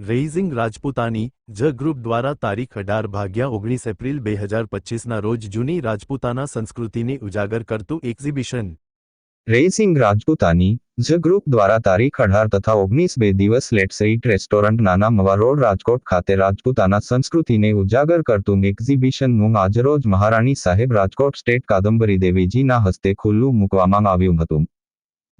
Raising રાજપૂતાની જ group દ્વારા તારીખ અઢાર ભાગ્યા ઓગણીસ એપ્રિલ બે હજાર પચીસના રોજ જૂની રાજપૂતાના સંસ્કૃતિને ઉજાગર કરતું એક્ઝિબિશન. રેઇસિંગ રાજપૂતાની જ ગ્રુપ દ્વારા તારીખ અઢાર તથા ઓગણીસ બે દિવસ લેટ્સ ઇટ રેસ્ટોરન્ટ નાના મવા રોડ રાજકોટ ખાતે રાજપૂતાના સંસ્કૃતિને ઉજાગર કરતું એક્ઝિબિશનનું આજરોજ મહારાણી સાહેબ રાજકોટ સ્ટેટ કાદંબરી દેવીજીના હસ્તે ખુલ્લું મૂકવામાં આવ્યું હતું.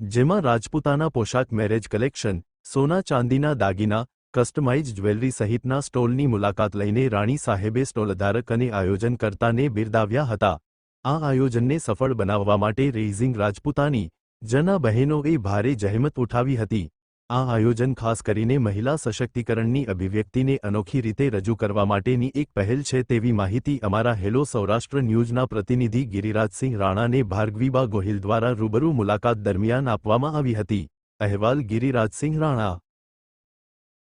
જેમાં રાજપૂતાના પોશાક મેરેજ કલેક્શન સોના ચાંદીના દાગીના કસ્ટમાઇઝ જ્વેલરી સહિતના સ્ટોલની મુલાકાત લઈને રાણી સાહેબે સ્ટોલધારક અને આયોજનકર્તાને બિરદાવ્યા હતા. આ આયોજનને સફળ બનાવવા માટે રેઇઝિંગ રાજપૂતાની જના બહેનોએ ભારે જહેમત ઉઠાવી હતી. આ આયોજન ખાસ કરીને મહિલા સશક્તિકરણની અભિવ્યક્તિને અનોખી રીતે રજૂ કરવા માટેની એક પહેલ છે તેવી માહિતી અમારા હેલો સૌરાષ્ટ્ર ન્યૂઝના પ્રતિનિધિ ગિરિરાજસિંહ રાણાને ભાર્ગવીબા ગોહિલ દ્વારા રૂબરૂ મુલાકાત દરમિયાન આપવામાં આવી હતી. અહેવાલ ગિરિરાજસિંહ રાણા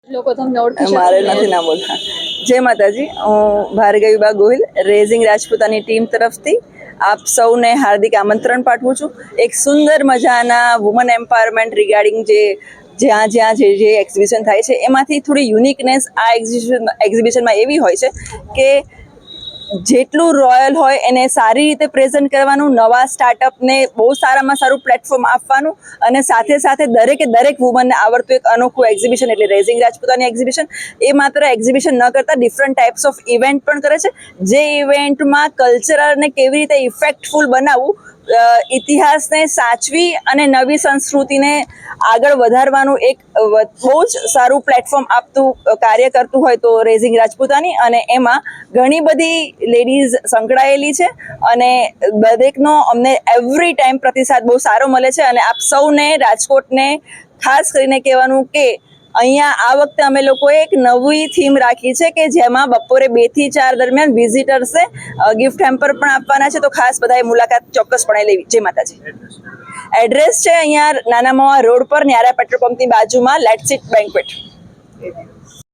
લોકો તમને ઓળખી મારે નથી ના બોલતા. જય માતાજી હું ભાર્ગવીબા ગોહિલ રેઝિંગ રાજપૂતાની ટીમ તરફથી આપ સૌને હાર્દિક આમંત્રણ પાઠવું છું. એક સુંદર મજાના વુમન એમ્પાવરમેન્ટ રિગાર્ડિંગ જે જ્યાં જ્યાં જે જે એક્ઝિબિશન થાય છે એમાંથી થોડી યુનિકનેસ આ એક્ઝિબિશન એક્ઝિબિશનમાં એવી હોય છે કે જેટલું રોયલ હોય એને સારી રીતે પ્રેઝન્ટ કરવાનું, નવા સ્ટાર્ટઅપને બહુ સારામાં સારું પ્લેટફોર્મ આપવાનું અને સાથે સાથે દરેકે દરેક વુમનને આવડતું એક અનોખું એક્ઝિબિશન એટલે રેઝિંગ રાજપૂતાની એક્ઝિબિશન એ માત્ર એક્ઝિબિશન ન કરતા ડિફરન્ટ ટાઈપ્સ ઓફ ઇવેન્ટ પણ કરે છે. જે ઇવેન્ટમાં કલ્ચરને કેવી રીતે ઇફેક્ટફુલ બનાવવું ઇતિહાસને સાચવી અને નવી સંસ્કૃતિને આગળ વધારવાનું એક બહુ જ સારું પ્લેટફોર્મ આપતું કાર્ય કરતું હોય તો રેઝિંગ રાજપૂતાની અને એમાં ઘણી બધી લેડીઝ સંકળાયેલી છે અને દરેકનો અમને એવરી ટાઈમ પ્રતિસાદ બહુ સારો મળે છે અને આપ સૌને રાજકોટને ખાસ કરીને કહેવાનું કે અહીંયા આ વખતે અમે લોકોએ એક નવી થીમ રાખી છે કે જેમાં બપોરે બેથી ચાર દરમિયાન વિઝિટર્સે ગિફ્ટ હેમ્પર પણ આપવાના છે. તો ખાસ બધાએ મુલાકાત ચોક્કસપણે લેવી. જય માતાજી. એડ્રેસ છે અહીંયા નાના મોવા રોડ પર, ન્યારા પેટ્રોલ પંપની બાજુમાં લેટ સીટ બેન્ક્વેટ